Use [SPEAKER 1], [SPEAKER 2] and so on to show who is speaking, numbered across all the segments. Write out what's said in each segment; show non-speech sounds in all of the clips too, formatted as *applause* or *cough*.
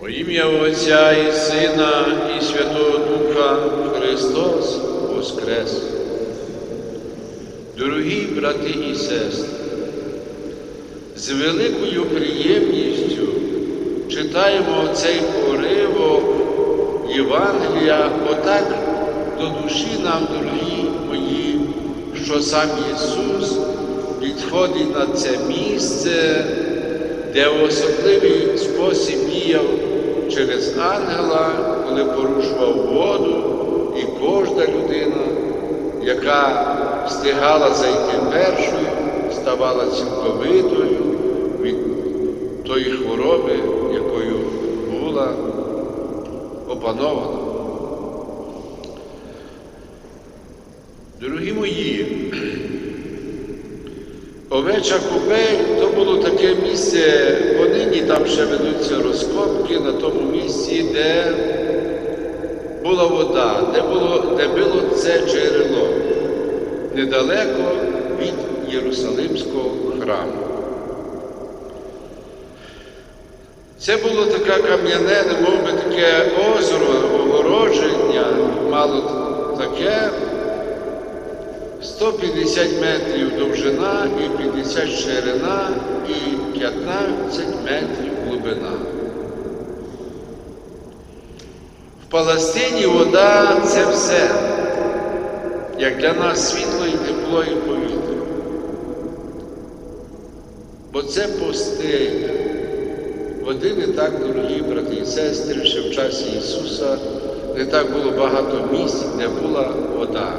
[SPEAKER 1] Во ім'я Отця і Сина, і Святого Духа Христос Воскрес. Дорогі брати і сестри, з великою приємністю читаємо цей поривок Євангелія, отак до душі нам, дорогі мої, що сам Ісус підходить на це місце, де в особливий спосіб діяв через ангела, коли порушував воду, і кожна людина, яка встигала зайти першою, ставала цілковитою від тої хвороби, якою була опанована. Дорогі мої, Овеча купель то було таке місце, понині там ще ведуться розкопки на тому місці, де була вода, де було, де було це джерело, недалеко від Єрусалимського храму. Це було таке кам'яне, немов би таке озеро, огородження, мало таке. 150 метрів довжина і 50 ширина і 15 метрів глибина. В Палестині вода це все, як для нас світло і тепло і повітря. Бо це пустиня. Води не так, дорогі брати і сестри, ще в часі Ісуса не так було багато місць, де була вода.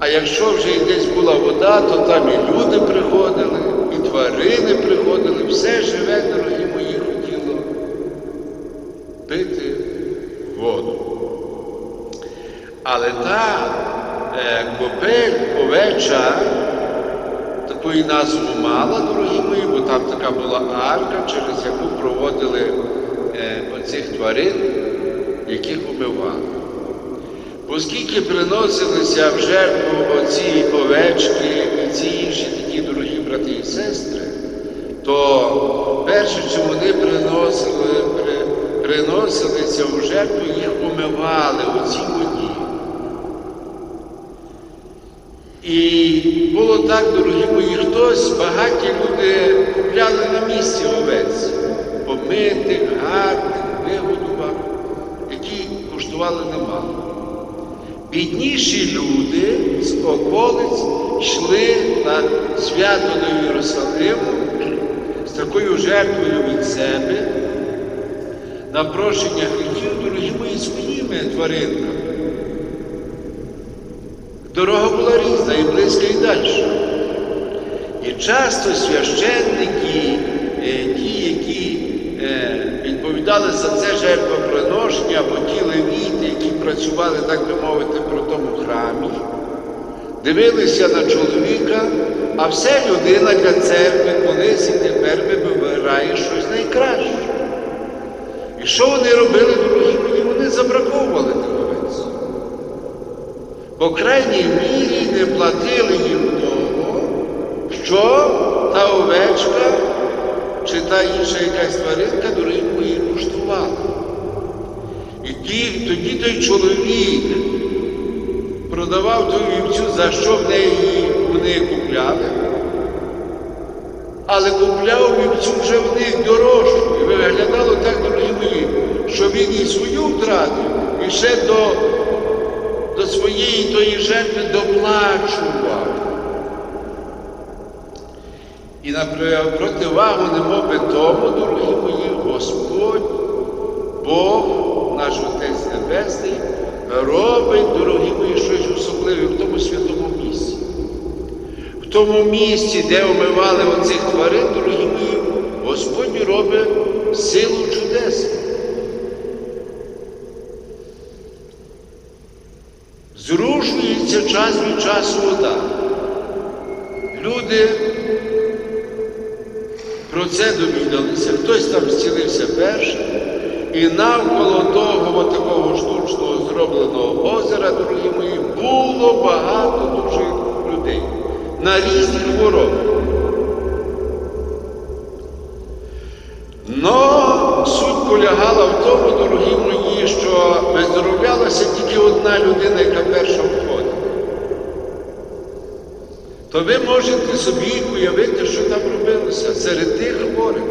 [SPEAKER 1] А якщо вже і десь була вода, то там і люди приходили, і тварини приходили, все живе, дорогі мої, хотіло пити воду. Але та е, копель овеча, такої назву мала, дорогі мої, бо там така була арка, через яку проводили е, оцих тварин, яких умивали. Оскільки приносилися в жертву оці овечки і ці інші такі дорогі брати і сестри, то перше, що вони приносили, при, приносилися в жертву, їх умивали у цій воді. І було так, дорогі мої, хтось, багаті люди купляли на місці овець, помитих, гарних, вигодував, які коштували немало. Бідніші люди з околиць йшли на свято до Єрусалиму з такою жертвою від себе, на прощення гріхів, дорогі мої своїми тваринками. Дорога була різна і близька, і далі. І часто священники, е, ті, які е, відповідали за це жертвоприношення, або ті левіти, які працювали, так би мовити, про тому храмі, дивилися на чоловіка, а все людина для церкви колись і тепер вибирає щось найкраще. І що вони робили, дорогі мої? Вони забраковували. Бо в крайній мірі не платили їм того, що та овечка та інша якась тваринка, дорогі мої, коштувала. І тоді той чоловік продавав ту вівцю, за що в неї вони купляли, але купляв вівцю вже в них дорожчу. І виглядало так, дорогі мої, що він і свою втратив, і ще до, до своєї тої жертви доплачував. І на противагу немови тому, дорогі мої, Господь, Бог, наш Отець Небесний, робить, дорогі мої, щось особливе в тому святому місці. В тому місці, де омивали оцих тварин, дорогі мої, Господь робить силу чудес. Зрушується час від часу вода. Люди це довідалися, хтось там зцілився першим, і навколо того такого штучного зробленого озера, дорогі мої, було багато дуже людей на різні хвороби. полягала в тому, дорогі мої, що виздоровлялася тільки одна людина, яка перша входила. То ви можете собі уявити, що там робилося серед тих хворих.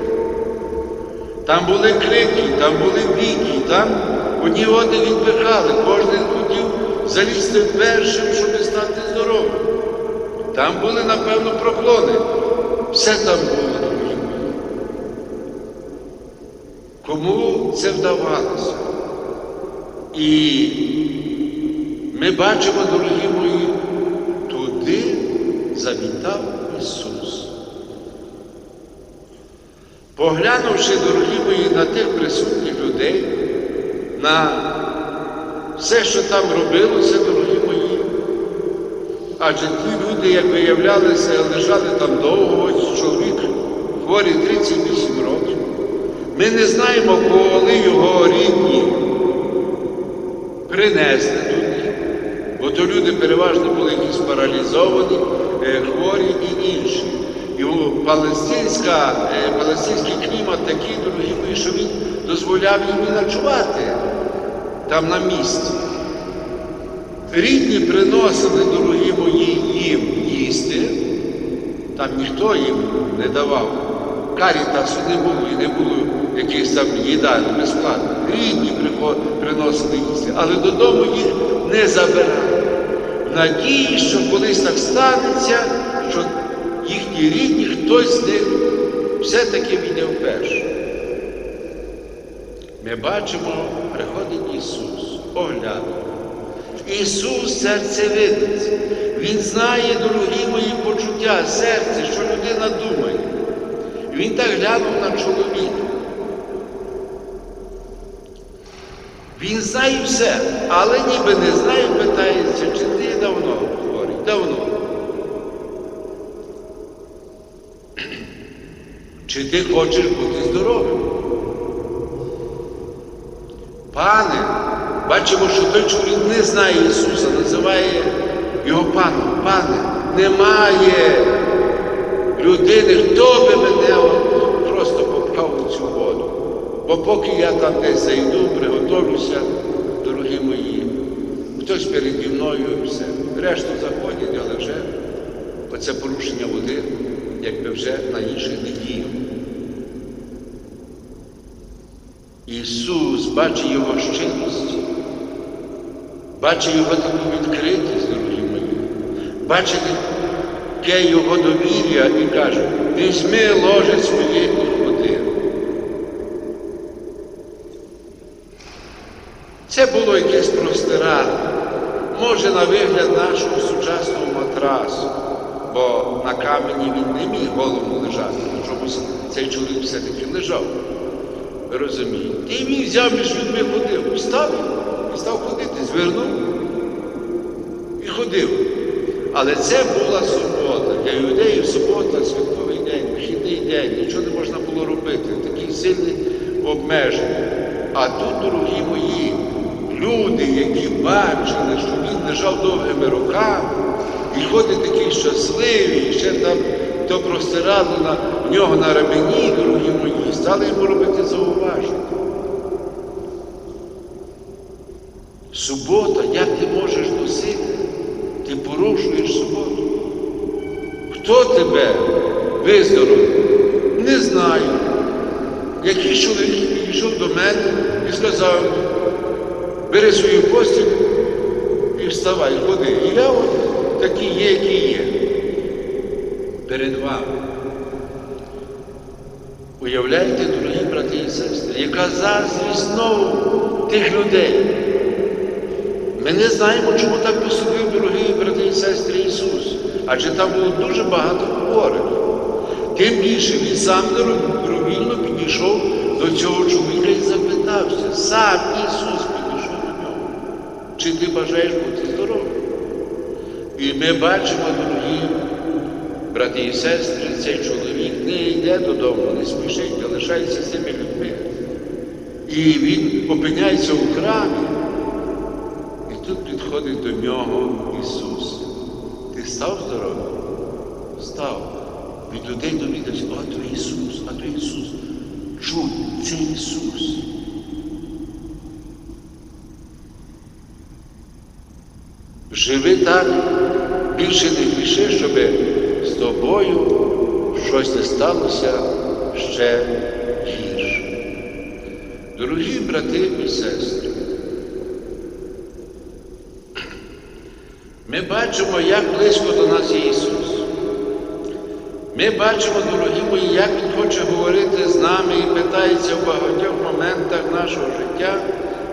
[SPEAKER 1] Там були крики, там були бійки, там одні одних відпихали, кожен хотів залізти першим, щоб стати здоровим. Там були, напевно, проклони. Все там було. Кому це вдавалося? І ми бачимо, дорогі мої, завітав Ісус. Поглянувши, дорогі мої, на тих присутніх людей, на все, що там робилося, дорогі мої, адже ті люди, як виявлялися, лежали там довго, ось чоловік хворий 38 років. Ми не знаємо, коли його рідні принесли туди, бо то люди переважно були якісь паралізовані, хворі і інші. І палестинська, е, палестинський клімат такий, дорогі що він дозволяв їм ночувати там на місці. Рідні приносили, дорогі мої, їм їсти, там ніхто їм не давав. Карітасу не було і не було якихось там їдаль безплатно. Рідні приносили їсти, але додому їх не забирали. Надії, що колись так станеться, що їхні рідні, хтось з них все-таки війде вперше. Ми бачимо, приходить Ісус, оглядає. Ісус серцевидець. Він знає, дорогі мої почуття, серце, що людина думає. Він так глянув на чоловіка. Він знає все, але ніби не знає, питається, чи ти давно хворий? Давно. *clears throat* Чи ти хочеш бути здоровим? Пане, бачимо, що той чоловік не знає Ісуса, називає його паном. Пане, немає людини, хто би мене просто попхав у цю воду. Бо поки я там десь зайду, приготовлюся, дорогі мої, хтось переді мною все. Решту заходять, але вже оце порушення води, якби вже на інших не діяв. Ісус бачить його щирість, бачить його таку відкритість, дорогі мої, бачить таке його довір'я і каже, візьми ложе своє і ходи. Це було якесь простирадо, може на вигляд нашого сучасного матрасу, бо на камені він не міг голову лежати, чомусь цей чоловік все-таки лежав. Ви розумієте? І він взяв між людьми ходив, встав і став ходити, звернув і ходив. Але це була субота. Для юдеїв субота, святковий день, вихідний день, нічого не можна було робити, такі сильні обмеження. А тут, дорогі мої, люди, які бачили, що він лежав довгими руками і ходить такий щасливий, ще там то простирали на нього на рамені, дорогі мої, стали йому робити зауваження. Субота, як ти можеш носити? Ти порушуєш суботу. Хто тебе виздоровив? Не знаю. Якийсь чоловік підійшов до мене і сказав, бери свою постіль і вставай, ходи. І я от такий є, який є. Перед вами. Уявляєте, дорогі брати і сестри, яка заздрість знову тих людей. Ми не знаємо, чому так поступив, дорогі брати і сестри Ісус. Адже там було дуже багато хворих. Тим більше він сам добровільно підійшов до цього чоловіка і запитався. Сам Ісус. Чи ти бажаєш бути здоровим? І ми бачимо, дорогі брати і сестри, цей чоловік не йде додому, не спішить, а лишається з цими людьми. І він опиняється у храмі. І тут підходить до нього Ісус. Ти став здоровим? Став. Від людей довідався, а то Ісус, а то Ісус. Чуй, це Ісус. Живи так, більше не гріши, щоб з тобою щось не сталося ще гірше. Дорогі брати і сестри, ми бачимо, як близько до нас є Ісус. Ми бачимо, дорогі мої, як Він хоче говорити з нами і питається в багатьох моментах нашого життя,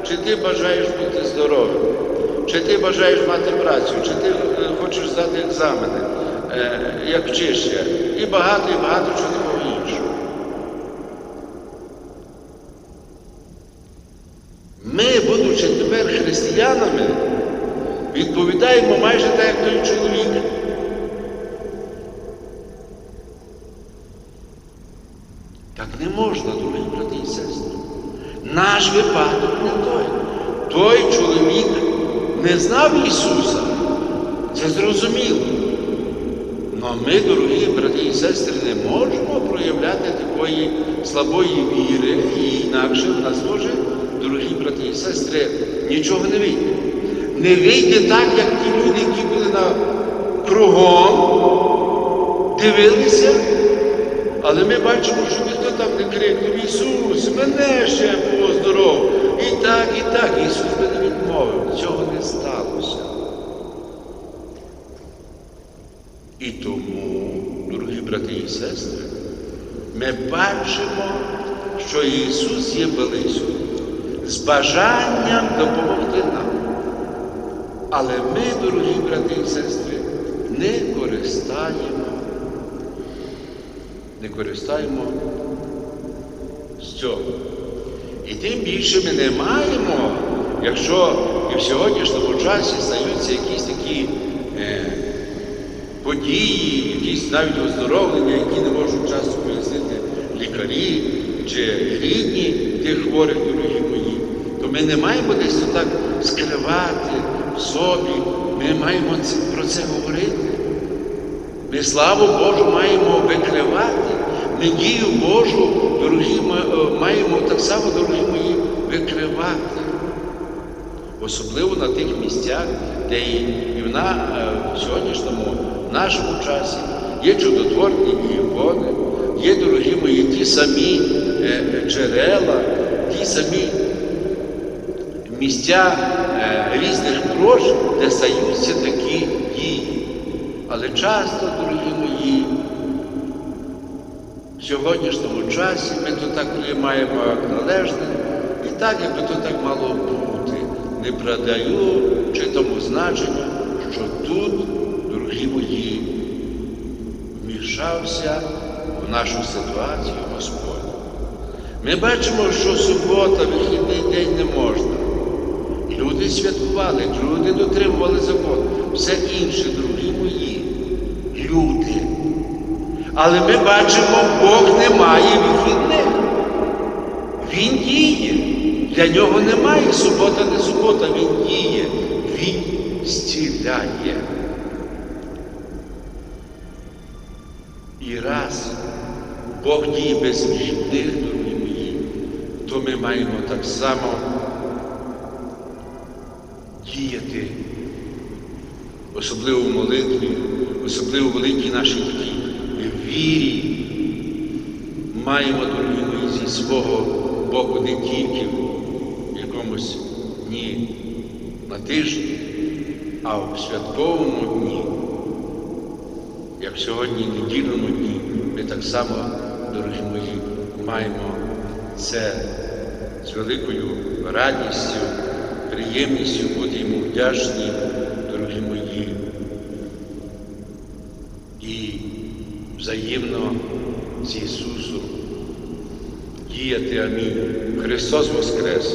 [SPEAKER 1] чи ти бажаєш бути здоровим, чи ти бажаєш мати працю, чи ти е, хочеш здати екзамени, е, як вчишся, і багато, і багато чого іншого. Ми, будучи тепер християнами, відповідаємо майже так, як той чоловік. Так не можна, дорогі брати і сестри. Наш випадок не той. Той чоловік не знав Ісуса. Це зрозуміло. Але ми, дорогі брати і сестри, не можемо проявляти такої слабої віри, і інакше в нас може, дорогі брати і сестри, нічого не вийде. Не вийде так, як ті люди, які були на кругом, дивилися. Але ми бачимо, що ніхто там не крикнув Ісус, мене ще поздоров. І так, і так. Ісус би не відмовив. Цього не сталося. І тому, дорогі брати і сестри, ми бачимо, що Ісус є близько, з бажанням допомогти нам. Але ми, дорогі брати і сестри, не користаємо не користаємо з цього. І тим більше ми не маємо, якщо в сьогоднішньому часі стаються якісь такі е, події, якісь навіть оздоровлення, які не можуть часто пояснити лікарі чи рідні тих хворих, дорогі мої, то ми не маємо десь так скривати в собі, ми маємо про це говорити. Ми славу Божу маємо викривати. Надію Божу, дорогі, маємо так само, дорогі мої, викривати. Особливо на тих місцях, де і в, на, в сьогоднішньому в нашому часі є чудотворні ікони, є, дорогі мої, ті самі джерела, ті самі місця різних прож, де стаються такі дії. Але часто, дорогі мої, в сьогоднішньому часі ми то так як належне, і так, якби то так мало бути. Не продаю чи тому значенню, що тут, дорогі мої, вмішався в нашу ситуацію Господь. Ми бачимо, що субота, вихідний день не можна. Люди святкували, люди дотримували закон. Все інше, дорогі мої, люди. Але ми бачимо, Бог не має вихідних. Він діє. Для нього немає субота, не субота, Він діє, Він зціляє. І раз Бог діє без вихідних, дорогі мої, то ми маємо так само діяти, особливо в молитві, особливо в великій нашій такій вірі. Маємо, дорогі мої, зі свого боку не тільки якомусь дні на тижні, а в святковому дні, як сьогодні, недільному дні, ми так само, дорогі мої, маємо це з великою радістю приємністю бути йому вдячні, дорогі мої, і взаємно з Ісусом діяти. Амінь. Христос Воскрес!